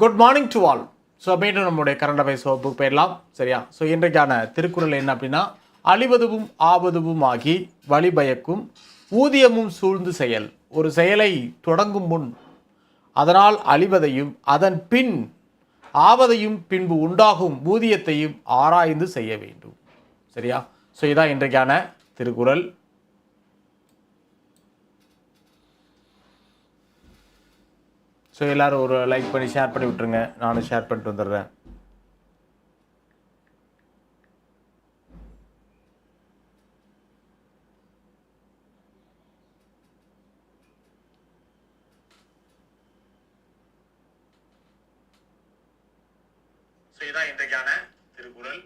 Good morning to all so மீண்டும் நம்முடைய current affairs வகுப்புக்கு போயிடலாம். சரியா? ஸோ இன்றைக்கான திருக்குறள் என்ன அப்படின்னா அழிவதுவும் ஆவதுவும் ஆகி வழி பயக்கும் ஊதியமும் சூழ்ந்து செயல். ஒரு செயலை தொடங்கும் முன் அதனால் அழிவதையும் அதன் பின் ஆவதையும் பின்பு உண்டாகும் ஊதியத்தையும் ஆராய்ந்து செய்ய வேண்டும். சரியா? ஸோ இதான் இன்றைக்கான திருக்குறள். ஸோ எல்லாரும் ஒரு லைக் பண்ணி ஷேர் பண்ணி விட்டுருங்க. நானும் ஷேர் பண்ணிட்டு வந்துடுறேன். ஸோ இதான் இன்றைக்கான திருக்குறள்.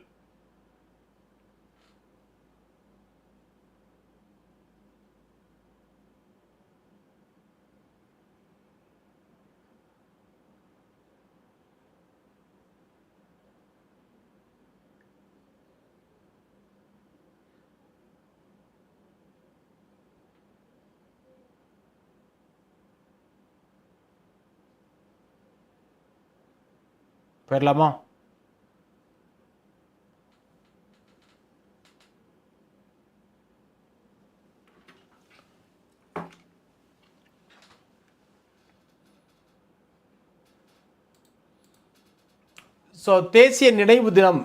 போயிடலாமா ஸோ தேசிய நினைவு தினம்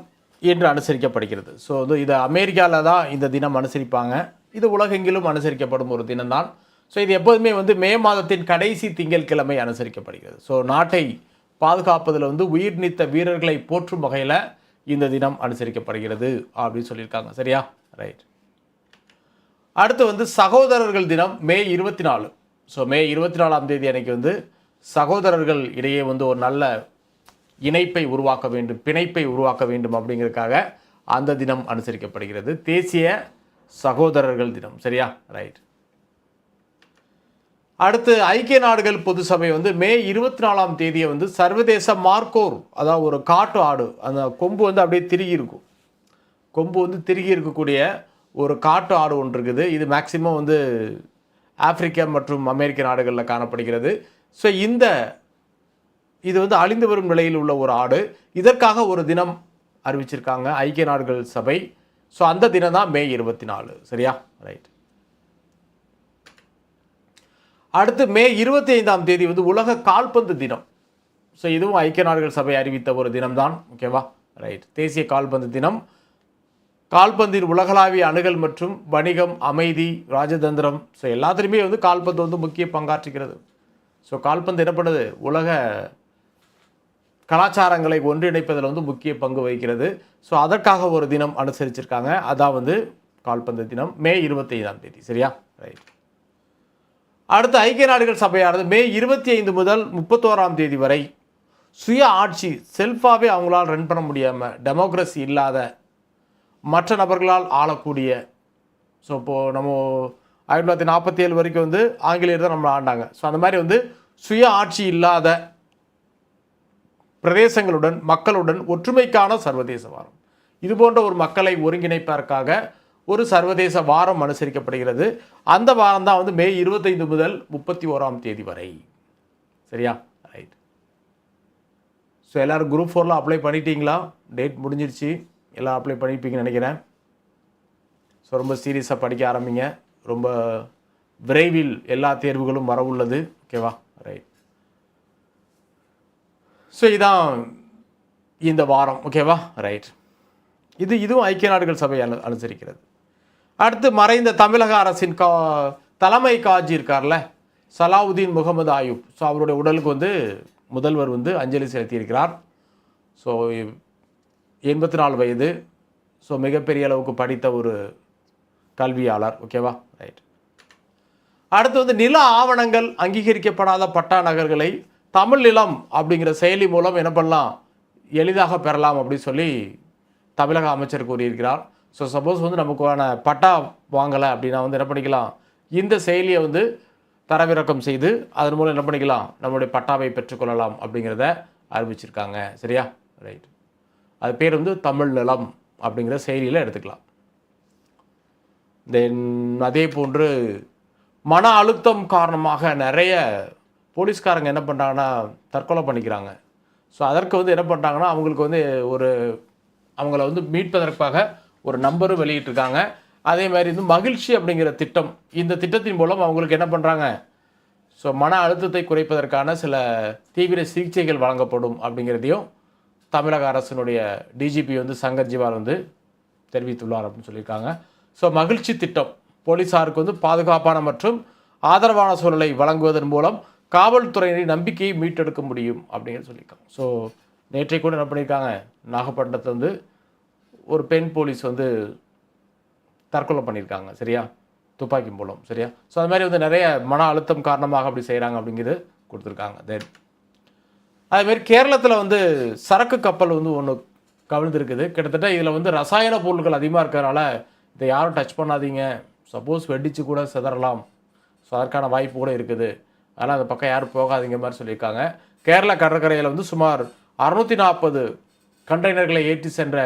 என்று அனுசரிக்கப்படுகிறது. ஸோ இது இது அமெரிக்காவில் தான் இந்த தினம் அனுசரிப்பாங்க. இது உலகெங்கிலும் அனுசரிக்கப்படும் ஒரு தினம்தான். ஸோ இது எப்போதுமே வந்து மே மாதத்தின் கடைசி திங்கட்கிழமை அனுசரிக்கப்படுகிறது. ஸோ நாட்டை பாதுகாப்பதில் வந்து உயிர் நீத்த வீரர்களை போற்றும் வகையில் இந்த தினம் அனுசரிக்கப்படுகிறது அப்படின்னு சொல்லியிருக்காங்க. சரியா? ரைட் அடுத்து வந்து சகோதரர்கள் தினம் மே இருபத்தி நாலு ஸோ மே இருபத்தி நாலாம் தேதி அன்னைக்கு வந்து சகோதரர்கள் இடையே வந்து ஒரு நல்ல இணைப்பை உருவாக்க வேண்டும் பிணைப்பை உருவாக்க வேண்டும் அப்படிங்கிறதுக்காக அந்த தினம் அனுசரிக்கப்படுகிறது. தேசிய சகோதரர்கள் தினம். சரியா? ரைட் அடுத்து ஐக்கிய நாடுகள் பொது சபை வந்து மே இருபத்தி நாலாம் தேதியை வந்து சர்வதேச மார்க்கோர் அதாவது ஒரு காட்டு ஆடு அந்த கொம்பு வந்து அப்படியே திருகி இருக்கும். கொம்பு வந்து திருகி இருக்கக்கூடிய ஒரு காட்டு ஆடு ஒன்று இருக்குது. இது மேக்சிமம் வந்து ஆப்பிரிக்கா மற்றும் அமெரிக்க நாடுகளில் காணப்படுகிறது. ஸோ இந்த இது வந்து அழிந்து வரும் நிலையில் உள்ள ஒரு ஆடு. இதற்காக ஒரு தினம் அறிவிச்சிருக்காங்க ஐக்கிய நாடுகள் சபை. ஸோ அந்த தினம் தான் மே இருபத்தி நாலு சரியா? ரைட் அடுத்து மே இருபத்தி ஐந்தாம் தேதி வந்து உலக கால்பந்து தினம். ஸோ இதுவும் ஐக்கிய நாடுகள் சபை அறிவித்த ஒரு தினம்தான். ஓகேவா ரைட் தேசிய கால்பந்து தினம். கால்பந்தின் உலகளாவிய அணுகல் மற்றும் வணிகம் அமைதி ராஜதந்திரம் ஸோ எல்லாத்துலேயுமே வந்து கால்பந்து வந்து முக்கிய பங்காற்றுகிறது. ஸோ கால்பந்து என்ன பண்ணுது உலக கலாச்சாரங்களை ஒன்றிணைப்பதில் வந்து முக்கிய பங்கு வகிக்கிறது. ஸோ அதற்காக ஒரு தினம் அனுசரிச்சிருக்காங்க. அதான் வந்து கால்பந்து தினம் மே இருபத்தைந்தாம் தேதி. சரியா? ரைட் அடுத்து ஐக்கிய நாடுகள் சபையானது மே இருபத்தி ஐந்து முதல் முப்பத்தோராம் தேதி வரை சுய ஆட்சி செல்ஃபாகவே அவங்களால் ரன் பண்ண முடியாமல் டெமோக்ரஸி இல்லாத மற்ற நபர்களால் ஆளக்கூடிய. ஸோ இப்போது நம்ம ஆயிரத்தி தொள்ளாயிரத்தி நாற்பத்தி ஏழு வரைக்கும் வந்து ஆங்கிலேயர் தான் நம்மளை ஆண்டாங்க. ஸோ அந்த மாதிரி வந்து சுய ஆட்சி இல்லாத பிரதேசங்களுடன் மக்களுடன் ஒற்றுமைக்கான சர்வதேச வாரம். இது போன்ற ஒரு மக்களை ஒருங்கிணைப்பதற்காக ஒரு சர்வதேச வாரம் அனுசரிக்கப்படுகிறது. அந்த வாரம் தான் வந்து மே இருபத்தைந்து முதல் முப்பத்தி ஓராம் தேதி வரை. சரியா? ரைட் ஸோ எல்லோரும் குரூப் ஃபோரில் அப்ளை பண்ணிட்டீங்களா? டேட் முடிஞ்சிருச்சு. எல்லாம் அப்ளை பண்ணிப்பீங்கன்னு நினைக்கிறேன். ஸோ ரொம்ப சீரியஸாக படிக்க ஆரம்பிங்க. ரொம்ப விரைவில் எல்லா தேர்வுகளும் வர உள்ளது. ஓகேவா ரைட் ஸோ இதான் இந்த வாரம். ஓகேவா ரைட் இது இதுவும் ஐக்கிய நாடுகள் சபை அனு அனுசரிக்கிறது. அடுத்து மறைந்த தமிழக அரசின் கா தலைமை காஜி இருக்கார்ல சலாவுதீன் முகமது ஆயூப். ஸோ அவருடைய உடலுக்கு வந்து முதல்வர் வந்து அஞ்சலி செலுத்தியிருக்கிறார். ஸோ எண்பத்தி நாலு வயது. ஸோ மிகப்பெரிய அளவுக்கு படித்த ஒரு கல்வியாளர். ஓகேவா ரைட் அடுத்து வந்து நில ஆவணங்கள் அங்கீகரிக்கப்படாத பட்டா நகர்களை தமிழ் நிலம் அப்படிங்கிற செயலி மூலம் என்ன பண்ணலாம்? எளிதாக பெறலாம் அப்படின்னு சொல்லி தமிழக அமைச்சர் கூறியிருக்கிறார். ஸோ சப்போஸ் வந்து நமக்கான பட்டா வாங்கலை அப்படின்னா வந்து என்ன பண்ணிக்கலாம்? இந்த செயலியை வந்து தரவிறக்கம் செய்து அதன் மூலம் என்ன பண்ணிக்கலாம்? நம்மளுடைய பட்டாவை பெற்றுக்கொள்ளலாம் அப்படிங்கிறத அறிவிச்சிருக்காங்க. சரியா? ரைட் அது பேர் வந்து தமிழ் நிலம் அப்படிங்கிற செயலியில் எடுத்துக்கலாம். தென் அதே போன்று மன அழுத்தம் காரணமாக நிறைய போலீஸ்காரங்க என்ன பண்ணுறாங்கன்னா தற்கொலை பண்ணிக்கிறாங்க. ஸோ அதற்கு வந்து என்ன பண்ணுறாங்கன்னா அவங்களுக்கு வந்து ஒரு அவங்கள வந்து மீட்பதற்காக ஒரு நம்பரும் வெளியிட்டிருக்காங்க. அதே மாதிரி வந்து மகிழ்ச்சி அப்படிங்கிற திட்டம் இந்த திட்டத்தின் மூலம் அவங்களுக்கு என்ன பண்ணுறாங்க ஸோ மன அழுத்தத்தை குறைப்பதற்கான சில தீவிர சிகிச்சைகள் வழங்கப்படும் அப்படிங்கிறதையும் தமிழக அரசினுடைய டிஜிபி வந்து சங்கர் ஜிவால் வந்து தெரிவித்துள்ளார் அப்படின்னு சொல்லியிருக்காங்க. ஸோ மகிழ்ச்சி திட்டம் போலீஸாருக்கு வந்து பாதுகாப்பான மற்றும் ஆதரவான சூழலை வழங்குவதன் மூலம் காவல்துறையினரின் நம்பிக்கையை மீட்டெடுக்க முடியும் அப்படிங்கிறது சொல்லியிருக்காங்க. ஸோ நேற்றை கூட என்ன பண்ணியிருக்காங்க? நாகப்பட்டினத்தை வந்து ஒரு பெண் போலீஸ் வந்து தற்கொலை பண்ணியிருக்காங்க சரியா? துப்பாக்கி மூலம் சரியா? ஸோ அது மாதிரி வந்து நிறைய மன அழுத்தம் காரணமாக அப்படி செய்கிறாங்க அப்படிங்கிறது கொடுத்துருக்காங்க. தென் அதேமாரி கேரளத்தில் வந்து சரக்கு கப்பல் வந்து ஒன்று கவிழ்ந்துருக்குது. கிட்டத்தட்ட இதில் வந்து ரசாயன பொருட்கள் அதிகமாக இருக்கிறனால இதை யாரும் டச் பண்ணாதீங்க. சப்போஸ் வெடிச்சு கூட சிதறலாம். ஸோ அதற்கான வாய்ப்பு கூட இருக்குது. அதனால் அந்த பக்கம் யாரும் போகாதீங்க மாதிரி சொல்லியிருக்காங்க. கேரள கடற்கரையில் வந்து சுமார் அறுநூற்றி நாற்பது கண்டெய்னர்களை ஏற்றி சென்ற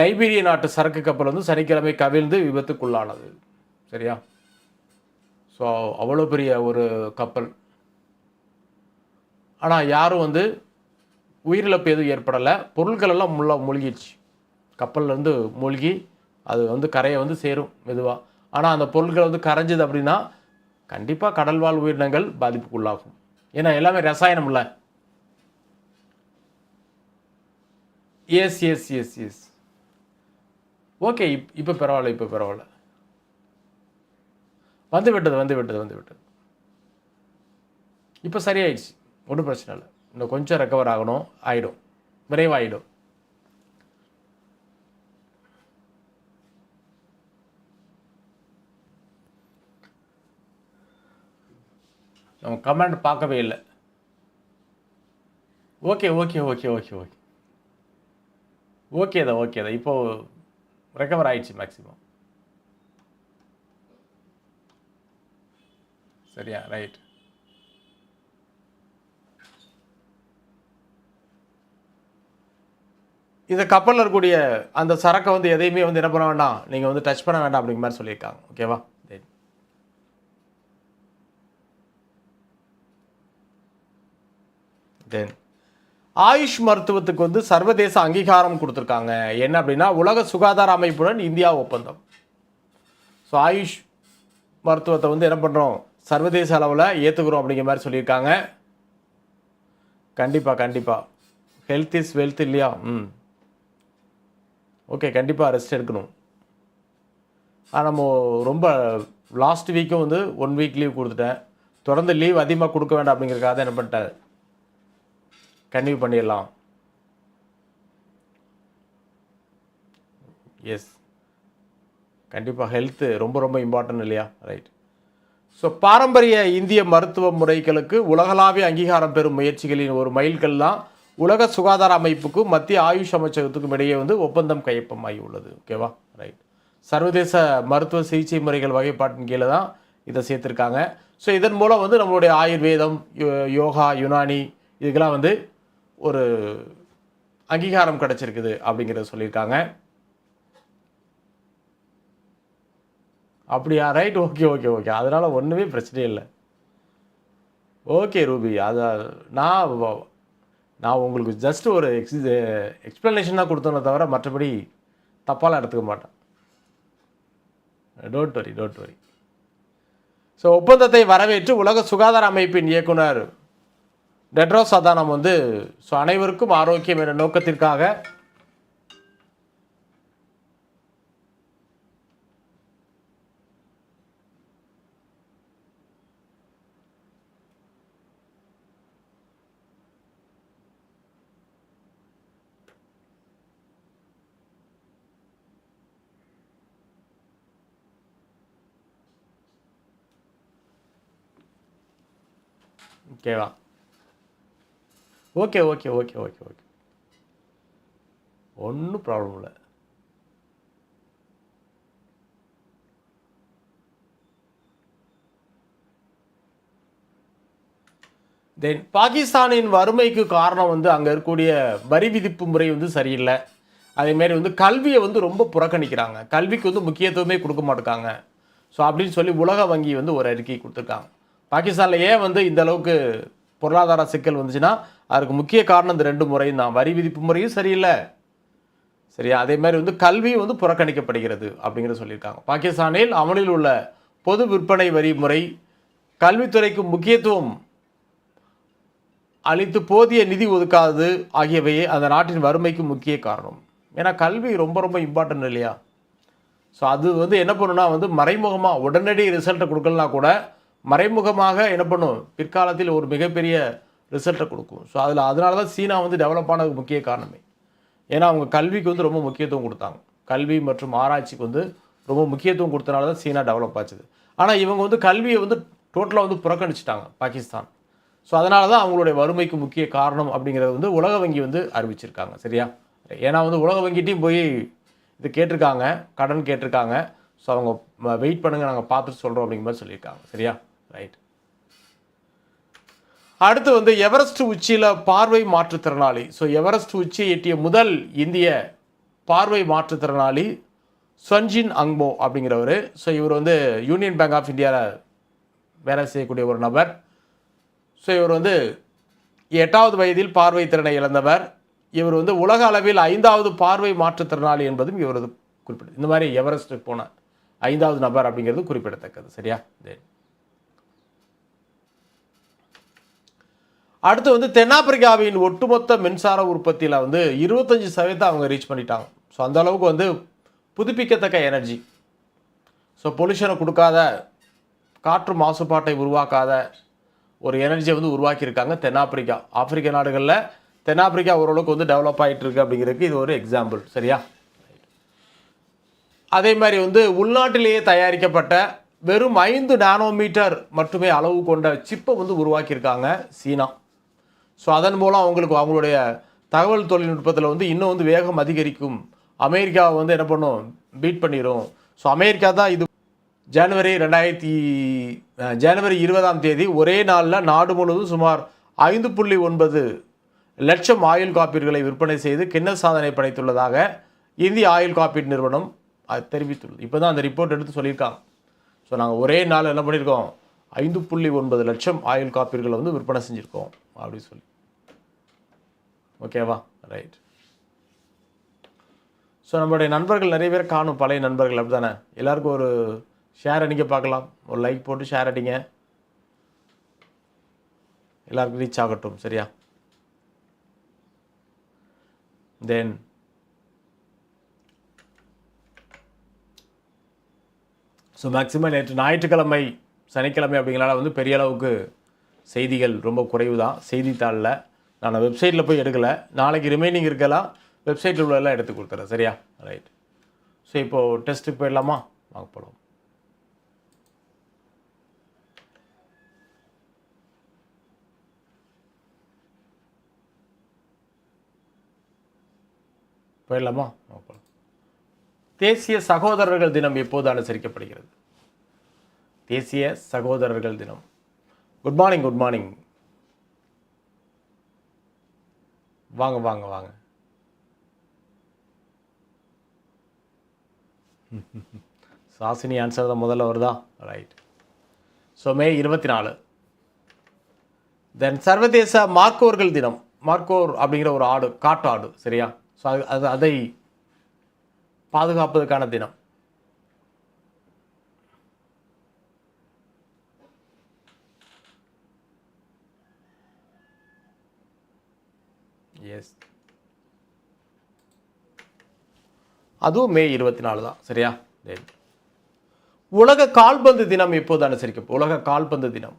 லைபீரிய நாட்டு சரக்கு கப்பல் வந்து சனிக்கிழமை கவிழ்ந்து விபத்துக்குள்ளானது. சரியா? ஸோ அவ்வளோ பெரிய ஒரு கப்பல். ஆனால் யாரும் வந்து உயிரிழப்பு எதுவும் ஏற்படலை. பொருட்கள் எல்லாம் முள்ள மூழ்கிடுச்சு. கப்பல்லேருந்து மூழ்கி அது வந்து கரையை வந்து சேரும் மெதுவாக ஆனால் அந்த பொருட்கள் வந்து கரைஞ்சது அப்படின்னா கண்டிப்பாக கடல்வாழ் உயிரினங்கள் பாதிப்புக்குள்ளாகும். ஏன்னா எல்லாமே ரசாயனம் இல்லை. Yes yes yes yes okay இப் இப்போ பரவாயில்ல இப்போ பரவாயில்ல. வந்து விட்டது வந்து விட்டது வந்து விட்டது. இப்போ சரியாயிடுச்சு. ஒன்றும் பிரச்சனை இல்லை. இன்னும் கொஞ்சம் ரெக்கவர் ஆகணும். ஆகிடும் விரைவாகிடும் நம்ம கமெண்ட் பார்க்கவே இல்லை. Okay okay okay okay okay. Okay தான் ஓகே தான். இப்போது ரெக்கவர் ஆயிடுச்சு மேக்ஸிமம் சரியா? ரைட் இந்த கப்பலில் இருக்கக்கூடிய அந்த சரக்கை வந்து எதையுமே வந்து என்ன பண்ண வேண்டாம். நீங்கள் வந்து டச் பண்ண வேண்டாம் அப்படிங்கிற மாதிரி சொல்லியிருக்காங்க. ஓகேவா தென் ஆயுஷ் மருத்துவத்துக்கு வந்து சர்வதேச அங்கீகாரம் கொடுத்துருக்காங்க. என்ன அப்படின்னா உலக சுகாதார அமைப்புடன் இந்தியா ஒப்பந்தம். ஸோ ஆயுஷ் மருத்துவத்தை வந்து என்ன பண்ணுறோம் சர்வதேச அளவில் ஏற்றுக்கிறோம் அப்படிங்கிற மாதிரி சொல்லியிருக்காங்க. கண்டிப்பாக கண்டிப்பாக ஹெல்த் இஸ் வெல்த் இல்லையா? ம். ஓகே கண்டிப்பாக ரெஸ்ட் எடுக்கணும். ஆனால் நம்ம ரொம்ப லாஸ்ட் வீக்கும் வந்து ஒன் வீக் லீவ் கொடுத்துட்டேன். தொடர்ந்து லீவ் அதிகமாக கொடுக்க வேண்டாம் அப்படிங்கிறதுக்காக தான் என்ன பண்ணிட்டேன். கன்டினியூ பண்ணிடலாம். எஸ் கண்டிப்பாக ஹெல்த்து ரொம்ப ரொம்ப இம்பார்ட்டன்ட் இல்லையா? ரைட் ஸோ பாரம்பரிய இந்திய மருத்துவ முறைகளுக்கு உலகளாவிய அங்கீகாரம் பெறும் முயற்சிகளின் ஒரு மைல்கல் தான் உலக சுகாதார அமைப்புக்கும் மத்திய ஆயுஷ் அமைச்சகத்துக்கும் இடையே வந்து ஒப்பந்தம் கையொப்பமாகி உள்ளது. ஓகேவா ரைட் சர்வதேச மருத்துவ சிகிச்சை முறைகள் வகைப்பாட்டின் கீழே தான் இதை சேர்த்துருக்காங்க. ஸோ இதன் மூலம் வந்து நம்மளுடைய ஆயுர்வேதம் யோ- யோகா யுனானி இதுக்கெல்லாம் வந்து ஒரு அங்கீகாரம் கிடச்சிருக்குது அப்படிங்கிறத சொல்லியிருக்காங்க. அப்படியா? ரைட் ஓகே ஓகே ஓகே அதனால் ஒன்றுமே பிரச்சனையே இல்லை. ஓகே ரூபி அதை நான் நான் உங்களுக்கு ஜஸ்ட் ஒரு எக்ஸ் எக்ஸ்ப்ளனேஷன் தான் கொடுத்தோன்னே தவிர மற்றபடி தப்பாலாம் எடுத்துக்க மாட்டேன். Don't worry don't worry so ஒப்பந்தத்தை வரவேற்று உலக சுகாதார அமைப்பின் இயக்குனர் டெட்ரோஸ் அதானம் வந்து ஸோ அனைவருக்கும் ஆரோக்கியம் என்ற நோக்கத்திற்காக ஓகேவா okay okay okay okay okay. ஒன்றும் ப்ராப்ளம் இல்லை. தென் பாகிஸ்தானின் வறுமைக்கு காரணம் வந்து அங்கே இருக்கக்கூடிய வரி விதிப்பு முறை வந்து சரியில்லை. அதேமாரி வந்து கல்வியை வந்து ரொம்ப புறக்கணிக்கிறாங்க. கல்விக்கு வந்து முக்கியத்துவமே கொடுக்க மாட்டாங்க ஸோ அப்படின்னு சொல்லி உலக வங்கி வந்து ஒரு அறிக்கை கொடுத்துருக்காங்க. பாகிஸ்தானில் ஏன் வந்து இந்த அளவுக்கு பொருளாதார சிக்கல் வந்துச்சுன்னா அதுக்கு முக்கிய காரணம் இந்த ரெண்டு முறையும் தான். வரி விதிப்பு முறையும் சரியில்லை. சரியா? அதே மாதிரி வந்து கல்வி வந்து புறக்கணிக்கப்படுகிறது அப்படிங்கிறத சொல்லியிருக்காங்க. பாகிஸ்தானில் அமலில் உள்ள பொது விற்பனை வரி முறை கல்வித்துறைக்கு முக்கியத்துவம் அளித்து போதிய நிதி ஒதுக்காதது ஆகியவையே அந்த நாட்டின் வறுமைக்கு முக்கிய காரணம். ஏன்னா கல்வி ரொம்ப ரொம்ப இம்பார்ட்டன்ட் இல்லையா? ஸோ அது வந்து என்ன பண்ணுன்னா வந்து மறைமுகமாக உடனடி ரிசல்ட்டை கொடுக்கலனா கூட மறைமுகமாக என்ன பண்ணும்? பிற்காலத்தில் ஒரு மிகப்பெரிய ரிசல்ட்டை கொடுக்கும். ஸோ அதில் அதனால தான் சீனா வந்து டெவலப் ஆனதுக்கு முக்கிய காரணமே. ஏன்னா அவங்க கல்விக்கு வந்து ரொம்ப முக்கியத்துவம் கொடுத்தாங்க. கல்வி மற்றும் ஆராய்ச்சிக்கு வந்து ரொம்ப முக்கியத்துவம் கொடுத்தனால தான் சீனா டெவலப் ஆச்சுது. ஆனால் இவங்க வந்து கல்வியை வந்து டோட்டலாக வந்து புறக்கணிச்சிட்டாங்க பாகிஸ்தான். ஸோ அதனால தான் அவங்களுடைய வறுமைக்கு முக்கிய காரணம் அப்படிங்கிறத வந்து உலக வங்கி வந்து அறிவிச்சிருக்காங்க. சரியா? ஏன்னா வந்து உலக வங்கிட்டையும் போய் இது கேட்டிருக்காங்க கடன் கேட்டிருக்காங்க. ஸோ அவங்க வெயிட் பண்ணுங்கள் நாங்கள் பார்த்துட்டு சொல்கிறோம் அப்படிங்கிற மாதிரி சொல்லியிருக்காங்க. சரியா? ரைட் அடுத்து வந்து எவரெஸ்ட் உச்சியில் பார்வை மாற்றுத்திறனாளி. ஸோ எவரெஸ்ட் உச்சியை எட்டிய முதல் இந்திய பார்வை மாற்றுத்திறனாளி சஞ்சின் அங்மோ அப்படிங்கிறவர். ஸோ இவர் வந்து யூனியன் பேங்க் ஆஃப் இந்தியாவில் வேலை செய்யக்கூடிய ஒரு நபர். ஸோ இவர் வந்து எட்டாவது வயதில் பார்வை திறனை இழந்தவர். இவர் வந்து உலக அளவில் ஐந்தாவது பார்வை மாற்றுத்திறனாளி என்பதும் இவரது குறிப்பிட்டது இந்த மாதிரி எவரெஸ்ட்டுக்கு போன ஐந்தாவது நபர் அப்படிங்கிறது குறிப்பிடத்தக்கது. சரியா? Then. அடுத்து வந்து தென்னாப்பிரிக்காவின் ஒட்டுமொத்த மின்சார உற்பத்தியில் வந்து இருபத்தஞ்சி சதவீதத்தை அவங்க ரீச் பண்ணிட்டாங்க. ஸோ அந்த அளவுக்கு வந்து புதுப்பிக்கத்தக்க எனர்ஜி ஸோ பொல்யூஷனை கொடுக்காத காற்று மாசுபாட்டை உருவாக்காத ஒரு எனர்ஜியை வந்து உருவாக்கியிருக்காங்க தென்னாப்பிரிக்கா. ஆப்பிரிக்க நாடுகளில் தென்னாப்பிரிக்கா ஓரளவுக்கு வந்து டெவலப் ஆகிட்டு இருக்கு அப்படிங்கிறதுக்கு இது ஒரு எக்ஸாம்பிள் சரியா? அதே மாதிரி வந்து உள்நாட்டிலேயே தயாரிக்கப்பட்ட வெறும் ஐந்து நானோமீட்டர் மட்டுமே அளவு கொண்ட சிப்பை வந்து உருவாக்கியிருக்காங்க சீனா. ஸோ அதன் மூலம் அவங்களுக்கு அவங்களுடைய தகவல் தொழில்நுட்பத்தில் வந்து இன்னும் வந்து வேகம் அதிகரிக்கும். அமெரிக்காவை வந்து என்ன பண்ணும்? பீட் பண்ணிடும் ஸோ அமெரிக்கா தான் இது ஜனவரி ரெண்டாயிரத்தி ஜனவரி இருபதாம் தேதி ஒரே நாளில் நாடு முழுவதும் சுமார் ஐந்து புள்ளி ஒன்பது லட்சம் ஆயுள் காப்பீடுகளை விற்பனை செய்து கிண்ணல் சாதனை படைத்துள்ளதாக இந்திய ஆயுள் காப்பீடு நிறுவனம் அது தெரிவித்துள்ளது. இப்போ தான் அந்த ரிப்போர்ட் எடுத்து சொல்லியிருக்காங்க. ஸோ நாங்கள் ஒரே நாள் என்ன பண்ணியிருக்கோம் ஐந்து புள்ளி ஒன்பது லட்சம் ஆயுள் காப்பீடுகளை வந்து விற்பனை செஞ்சுருக்கோம். அப்படின்னு சொல்லி. ஓகேவா ரைட் ஸோ நம்மளுடைய நண்பர்கள் நிறைய பேர் காணும் பழைய நண்பர்கள் அப்படி தானே எல்லாருக்கும் ஒரு ஷேர் அடிக்க பார்க்கலாம். ஒரு லைக் போட்டு ஷேர் அடிங்க. எல்லாருக்கும் ரீச் ஆகட்டும் சரியா? தென் ஸோ மேக்ஸிமம் நேற்று ஞாயிற்றுக்கிழமை சனிக்கிழமை அப்படிங்கிறனால வந்து பெரிய அளவுக்கு செய்திகள் ரொம்ப குறைவு தான் செய்தித்தாளில் நான் வெப்சைட்டில் போய் எடுக்கலை. நாளைக்கு ரிமைனிங் இருக்கலாம் வெப்சைட்டில் உள்ளதெல்லாம் எடுத்து கொடுத்துறேன். சரியா? ரைட் ஸோ இப்போது டெஸ்ட்டுக்கு போயிடலாமா? வாங்க போகலாம் போயிடலாமா? வாங்க போகலாம் தேசிய சகோதரர்கள் தினம் எப்போது அனுசரிக்கப்படுகிறது? தேசிய சகோதரர்கள் தினம். குட் மார்னிங் குட் மார்னிங் வாங்க வாங்க வாங்க. சாசினி ஆன்சர் தான் முதல்ல வருதா? ரைட் ஸோ மே இருபத்தி நாலு தென் சர்வதேச மார்க்கோர்கள் தினம். மார்க்கோர் அப்படிங்கிற ஒரு ஆடு காட்டு ஆடு சரியா? ஸோ அது அது அதை பாதுகாப்பதற்கான தினம். எஸ் அதுவும் மே இருபத்தி நாலு தான். சரியா? உலக கால்பந்து தினம் எப்போது அனுசரிக்க உலக கால்பந்து தினம்.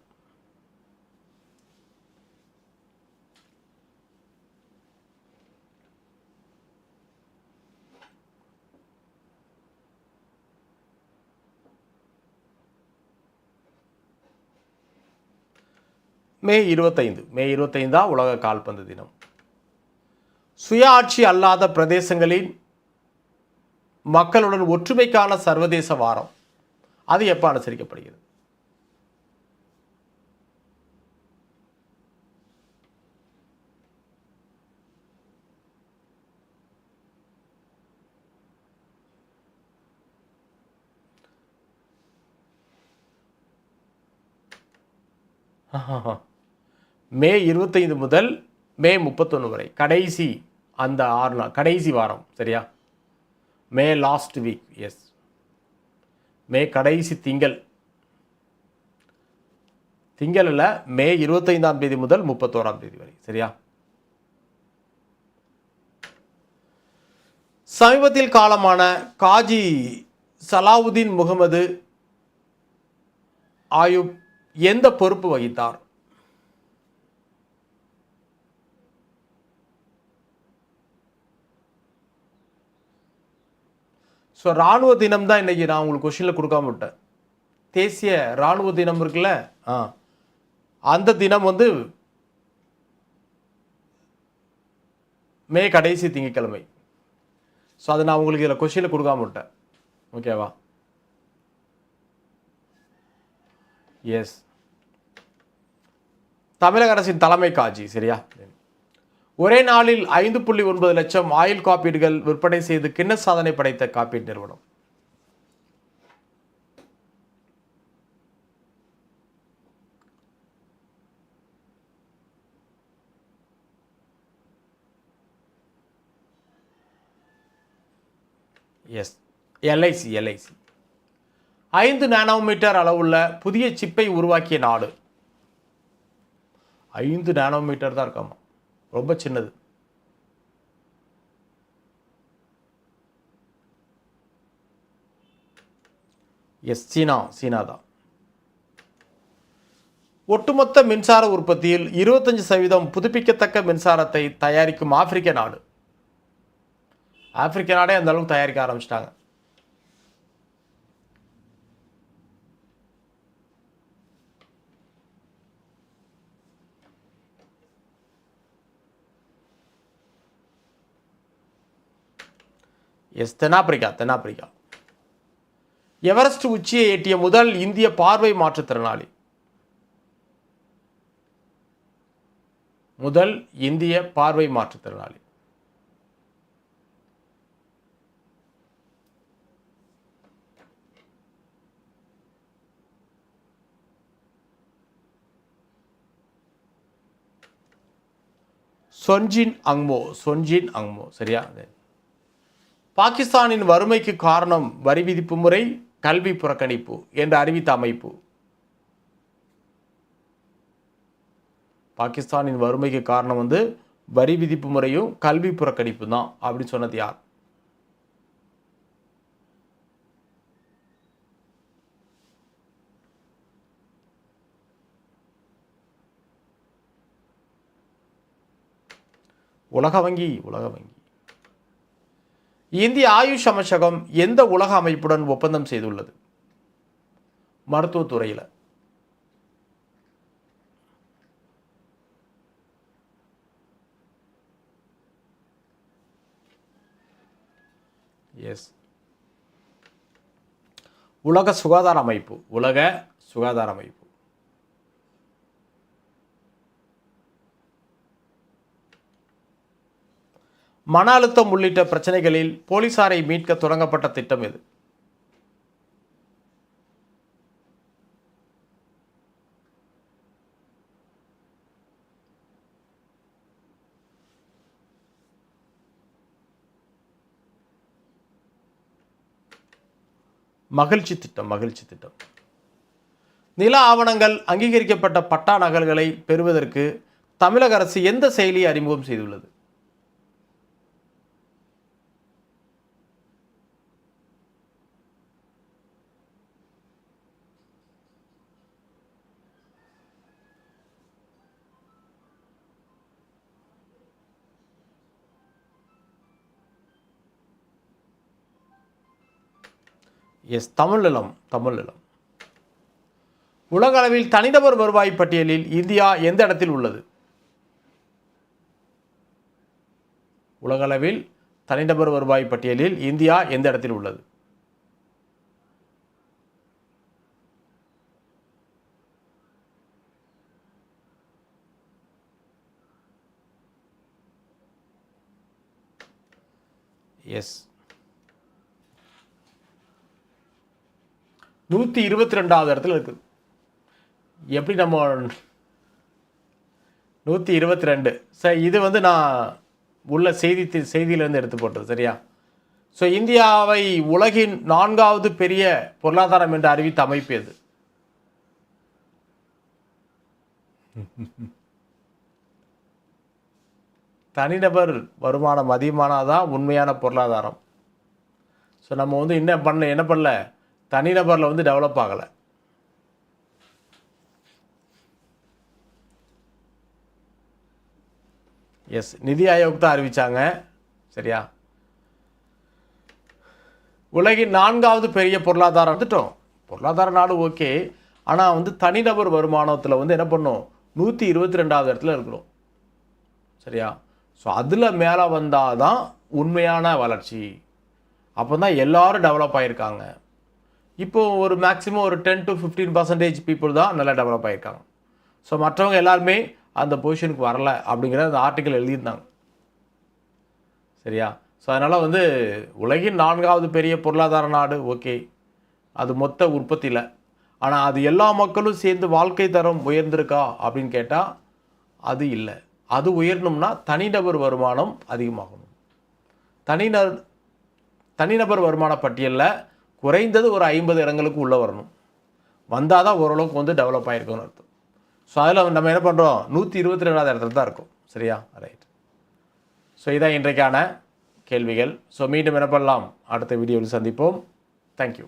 மே இருபத்தைந்து. மே இருபத்தைந்தா உலக கால்பந்து தினம். சுயாட்சி அல்லாத பிரதேசங்களின் மக்களுடன் ஒற்றுமைக்கான சர்வதேச வாரம். அது எப்போ அனுசரிக்கப்படுகிறது? மே இருபத்தைந்து முதல் மே முப்பத்தொன்று வரை. கடைசி அந்த ஆறு நாள் கடைசி வாரம் சரியா? May last week yes May கடைசி திங்கள். திங்களில் மே இருபத்தைந்தாம் தேதி முதல் முப்பத்தோராம் தேதி வரை சரியா? சமீபத்தில் காலமான காஜி சலாவுதீன் முகமது ஆயுப் எந்த பொறுப்பு வகித்தார்? ஸோ இராணுவ தினம் தான் இன்றைக்கி நான் உங்களுக்கு கொஷினில் கொடுக்காம விட்டேன். தேசிய இராணுவ தினம் இருக்குல்ல? ஆ. அந்த தினம் வந்து மே கடைசி திங்கக்கிழமை ஸோ அதை நான் உங்களுக்கு இதில் கொஷினில் கொடுக்காம விட்டேன். ஓகேவா எஸ் தமிழக அரசின் தலைமை காட்சி சரியா? ஒரே நாளில் ஐந்து புள்ளி ஒன்பது லட்சம் ஆயுள் காப்பீடுகள் விற்பனை செய்து கிண்ண சாதனை படைத்த காப்பீடு நிறுவனம். எஸ் எல்ஐசி எல்ஐசி ஐந்து நானோமீட்டர் அளவுள்ள புதிய சிப்பை உருவாக்கிய நாடு. ஐந்து நானோமீட்டர் தான் இருக்காமா? ரொம்ப சின்னது. எஸ் சீனா சீனா தான். ஒட்டுமொத்த மின்சார உற்பத்தியில் இருபத்தஞ்சு சதவீதம் புதுப்பிக்கத்தக்க மின்சாரத்தை தயாரிக்கும் ஆப்பிரிக்க நாடு. ஆப்பிரிக்க நாடே அந்த அளவுக்கு தயாரிக்க ஆரம்பிச்சிட்டாங்க. எஸ் தென்னாப்பிரிக்கா தென்னாப்பிரிக்கா. எவரெஸ்ட் உச்சியை எட்டிய முதல் இந்திய பார்வை மாற்றுத்திறனாளி முதல் இந்திய பார்வை மாற்றுத்திறனாளி சொன்ஜின் அங்மோ சொன்ஜின் அங்மோ சரியா? பாகிஸ்தானின் வறுமைக்கு காரணம் வரி விதிப்பு முறை கல்வி புறக்கணிப்பு என்று அறிவித்த அமைப்பு. பாகிஸ்தானின் வறுமைக்கு காரணம் வந்து வரி விதிப்பு முறையும் கல்வி புறக்கணிப்பு தான் அப்படின்னு சொன்னது யார்? உலக வங்கி உலக வங்கி. இந்திய ஆயுஷ் அமைச்சகம் எந்த உலக அமைப்புடன் ஒப்பந்தம் செய்துள்ளது? மருத்துவத்துறையில். எஸ் உலக சுகாதார அமைப்பு. உலக சுகாதார அமைப்பு. மன அழுத்தம் உள்ளிட்ட பிரச்சனைகளில் போலீசாரை மீட்க தொடங்கப்பட்ட திட்டம் எது மகிழ்ச்சி திட்டம் மகிழ்ச்சி திட்டம். நில ஆவணங்கள் அங்கீகரிக்கப்பட்ட பட்டா நகல்களை பெறுவதற்கு தமிழக அரசு எந்த செயலியை அறிமுகம் செய்துள்ளது? எஸ் தமிழ் நிலம் தமிழ் நிலம் உலக அளவில் தனிநபர் வருவாய் பட்டியலில் இந்தியா எந்த இடத்தில் உள்ளது? உலகளவில் தனிநபர் வருவாய் பட்டியலில் இந்தியா எந்த இடத்தில் உள்ளது? எஸ் நூற்றி இருபத்தி ரெண்டாவது இடத்துல இருக்குது. எப்படி நம்ம நூற்றி இருபத்தி ரெண்டு. சார் இது வந்து நான் உள்ள செய்தி செய்தியிலேருந்து எடுத்து போட்டது சரியா? ஸோ இந்தியாவை உலகின் நான்காவது பெரிய பொருளாதாரம் என்று அறிவித்த அமைப்பு எது? தனிநபர் வருமானம் அதிகமானாதான் உண்மையான பொருளாதாரம். ஸோ நம்ம வந்து என்ன பண்ணல என்ன பண்ணல? தனிநபரில் வந்து டெவலப் ஆகலை. எஸ் நிதி ஆயோக் தான் அறிவித்தாங்க சரியா? உலகின் நான்காவது பெரிய பொருளாதாரம் வந்துட்டோம். பொருளாதார நாடு ஓகே. ஆனால் வந்து தனிநபர் வருமானத்தில் வந்து என்ன பண்ணோம்? நூற்றி இருபத்தி ரெண்டாவது இடத்துல இருக்கிறோம். சரியா? ஸோ அதில் மேலே வந்தால் தான் உண்மையான வளர்ச்சி. அப்போ தான் எல்லோரும் டெவலப் ஆகியிருக்காங்க இப்போ ஒரு மேக்ஸிமம் ஒரு ten to fifteen percentage people தான் நல்லா டெவலப் ஆகியிருக்காங்க ஸோ மற்றவங்க எல்லாருமே அந்த பொசிஷனுக்கு வரல அப்படிங்கிற அந்த ஆர்டிக்கல் எழுதியிருந்தாங்க. சரியா? ஸோ அதனால் வந்து உலகின் நான்காவது பெரிய பொருளாதார நாடு ஓகே அது மொத்த உற்பத்தியில். ஆனால் அது எல்லா மக்களும் சேர்ந்து வாழ்க்கை தரம் உயர்ந்திருக்கா அப்படின்னு கேட்டால் அது இல்லை. அது உயரணும்னா தனிநபர் வருமானம் அதிகமாகணும். தனிநர் தனிநபர் வருமான பட்டியலில் குறைந்தது ஒரு ஐம்பது இடங்களுக்கு உள்ளே வரணும். வந்தால் தான் ஓரளவுக்கு வந்து டெவலப் ஆகிருக்கும்னு அர்த்தம். ஸோ அதில் நம்ம என்ன பண்ணுறோம் நூற்றி இருபத்தி ரெண்டாவது இடத்துல தான் இருக்கும். சரியா? ரைட் ஸோ இதான் இன்றைக்கான கேள்விகள். ஸோ மீண்டும் என்ன பண்ணலாம்? அடுத்த வீடியோவில் சந்திப்போம். தேங்க்யூ